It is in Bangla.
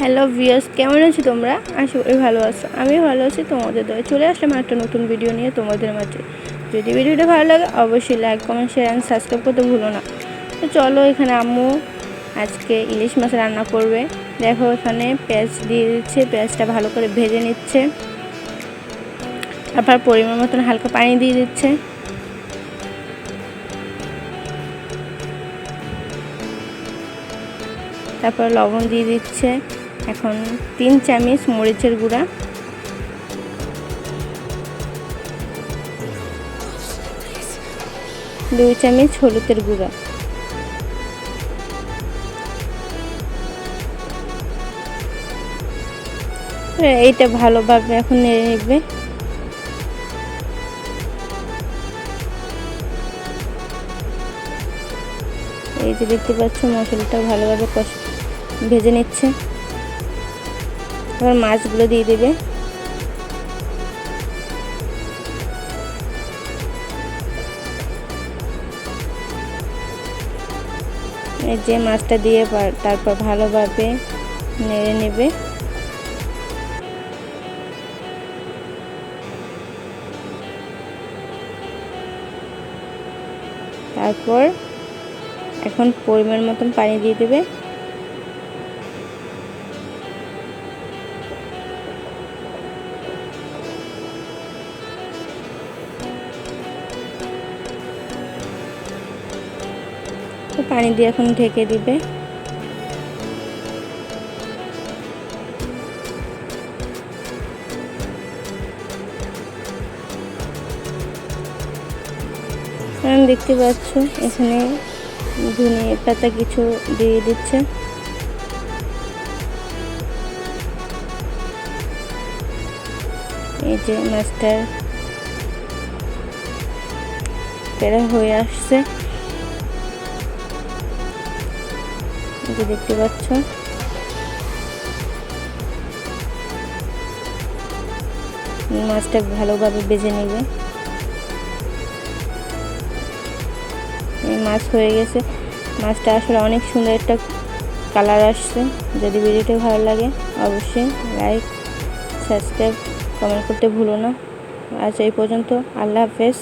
হ্যালো ভিয়াস কেমন আছো তোমরা? করি ভালো আছো। আমি ভালো আছি, তোমাদের দয়ে চলে আসলাম একটা নতুন ভিডিও নিয়ে তোমাদের মাঝে। যদি ভিডিওটা ভালো লাগে, অবশ্যই like comment share and subscribe করতে ভুলো না। তো চলো এখানে আম্মু আজকে ইলিশ মাছ রান্না করবে। দেখো এখানে পেঁয়াজ দিয়ে দিচ্ছে, পেঁয়াজটা ভালো করে ভেজে নিচ্ছে। তারপর পরিমাণ মতন হালকা পানি দিয়ে দিচ্ছে। তারপর লবণ দিয়ে দিচ্ছে। এখন তিন চামচ মরিচের গুঁড়া। দুই চামচ হলুদের গুঁড়া। এইটা ভালোভাবে এখন নেড়ে নিবে। এই যে দেখতে পাচ্ছ, মশলাটা ভালোভাবে কষ ভেজে নিচ্ছে। এবার মাছগুলো দিয়ে দেবে। যে মাছটা দিয়ে তারপর ভালোভাবে নেড়ে নেবে। তারপর এখন পরিমাণ মতন পানি দিয়ে দেবে। পানি দিয়ে এখন ঢেকে দিবে। দেখতে পাচ্ছ, এখানে ধনে পাতা কিছু দিয়ে দিচ্ছে। এই যে মাছটার হয়ে আসছে। যে দেখতে পাচ্ছ। মাছটা ভালোভাবে বেজে নেবে। মাছ হয়ে গেছে। মাছটা আসলে অনেক সুন্দর একটা কালার আসছে। যদি ভিডিওটা ভালো লাগে, অবশ্যই লাইক, সাবস্ক্রাইব, কমেন্ট করতে ভুলো না। আজ এই পর্যন্ত আল্লাহ হাফেজ।